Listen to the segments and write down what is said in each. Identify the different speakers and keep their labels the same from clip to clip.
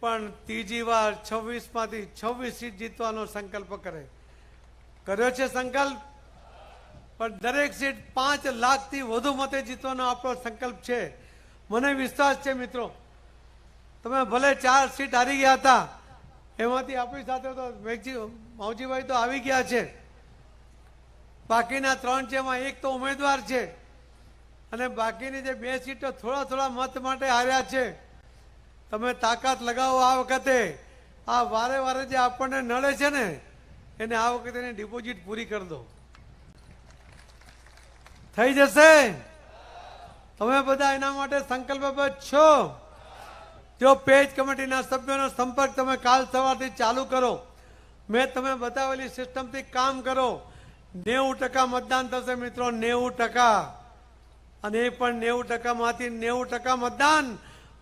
Speaker 1: પણ ત્રીજી વાર છવ્વીસમાંથી છવ્વીસ સીટ જીતવાનો સંકલ્પ કરે. કર્યો છે સંકલ્પ? પણ દરેક સીટ પાંચ લાખથી વધુ મતે જીતવાનો આપણો સંકલ્પ છે. મને વિશ્વાસ છે મિત્રો. તમે ભલે ચાર સીટ હારી ગયા હતા, એમાંથી આપણી સાથે તો મેઘજી, માવજીભાઈ તો આવી ગયા છે. બાકીના ત્રણ છે એમાં એક તો ઉમેદવાર છે. અને બાકીની જે બે સીટો થોડા થોડા મત માટે હાર્યા છે. તમે તાકાત લગાવો આ વખતે. આ વારે વારે જે આપણને નડે છે ને, એને આ વખતે એની ડિપોઝિટ પૂરી કરી દો. થઈ જશે? તમે બધા એના માટે સંકલ્પબદ્ધ છો? જો પેજ કમિટીના સભ્યોનો સંપર્ક તમે કાલ સવારથી ચાલુ કરો. મેં તમે બતાવેલી સિસ્ટમથી કામ કરો. નેવું ટકા મતદાન થશે મિત્રો, નેવું ટકા. અને એ પણ નેવું ટકામાંથી નેવું ટકા મતદાન.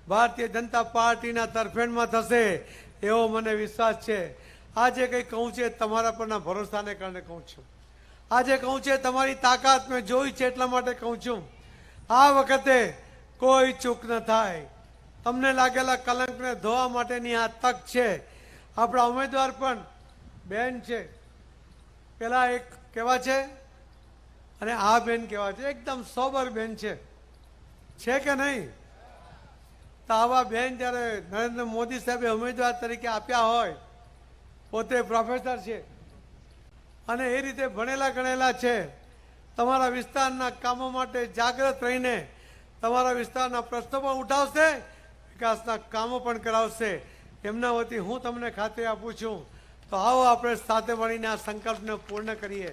Speaker 1: ભારતીય જનતા પાર્ટીના તરફેણમાં થશે એવો મને વિશ્વાસ છે. આજે કંઈ કહું છે તમારા પરના ભરોસાને કારણે કહું છું. આજે કહું છે તમારી તાકાત મેં જોઈ છે એટલા માટે કહું છું. આ વખતે કોઈ ચૂક ન થાય. તમને લાગેલા કલંકને ધોવા માટેની આ તક છે. આપણા ઉમેદવાર પણ બેન છે. પેલા એક કેવા છે? અને આ બેન કેવા છે? એકદમ સોબર બેન છે. છે કે નહીં? તો આવા બેન જ્યારે નરેન્દ્ર મોદી સાહેબે ઉમેદવાર તરીકે આપ્યા હોય, પોતે પ્રોફેસર છે. અને એ રીતે ભણેલા ગણેલા છે. તમારા વિસ્તારના કામો માટે જાગ્રત રહીને તમારા વિસ્તારના પ્રશ્નો પણ ઉઠાવશે, વિકાસના કામો પણ કરાવશે. એમના વતી હું તમને ખાતરી આપું છું. તો આવો આપણે સાથે મળીને આ સંકલ્પને પૂર્ણ કરીએ.